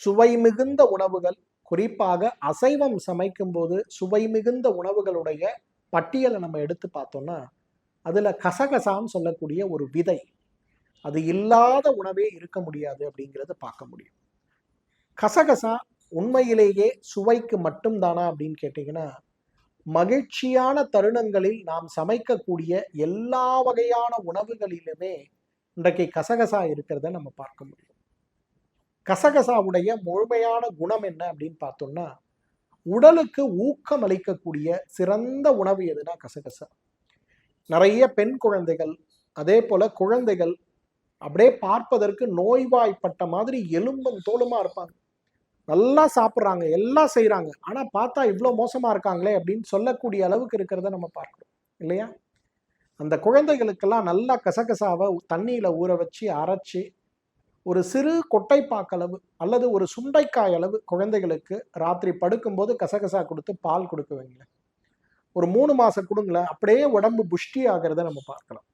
சுவை மிகுந்த உணவுகள் குறிப்பாக அசைவம் சமைக்கும் போது சுவை மிகுந்த உணவுகளுடைய பட்டியலை நம்ம எடுத்து பார்த்தோம்னா அதில் கசகசான்னு சொல்லக்கூடிய ஒரு விதை அது இல்லாத உணவே இருக்க முடியாது அப்படிங்கிறத பார்க்க முடியும். கசகசா உண்மையிலேயே சுவைக்கு மட்டும்தானா அப்படின்னு கேட்டிங்கன்னா மகிழ்ச்சியான தருணங்களில் நாம் சமைக்கக்கூடிய எல்லா வகையான உணவுகளிலுமே இன்றைக்கு கசகசா இருக்கிறத நம்ம பார்க்க முடியும். கசகசாவுடைய முழுமையான குணம் என்ன அப்படின்னு பார்த்தோம்னா உடலுக்கு ஊக்கம் அளிக்கக்கூடிய சிறந்த உணவு எதுனா கசகசா. நிறைய பெண் குழந்தைகள் அதே போல குழந்தைகள் அப்படியே பார்ப்பதற்கு நோய்வாய்ப்பட்ட மாதிரி எலும்பும் தோலுமா இருப்பாங்க. நல்லா சாப்பிட்றாங்க எல்லாம் செய்கிறாங்க ஆனால் பார்த்தா இவ்வளோ மோசமாக இருக்காங்களே அப்படின்னு சொல்லக்கூடிய அளவுக்கு இருக்கிறத நம்ம பார்க்கணும் இல்லையா? அந்த குழந்தைகளுக்கெல்லாம் நல்லா கசகசாவை தண்ணியில் ஊற வச்சு அரைச்சி ஒரு சிறு கொட்டைப்பாக்களவு அல்லது ஒரு சுண்டைக்காய் அளவு குழந்தைகளுக்கு ராத்திரி படுக்கும்போது கசகசா கொடுத்து பால் கொடுக்க வைங்களேன் ஒரு மூணு மாதம் கொடுங்களேன். அப்படியே உடம்பு புஷ்டி ஆகிறத நம்ம பார்க்கலாம்.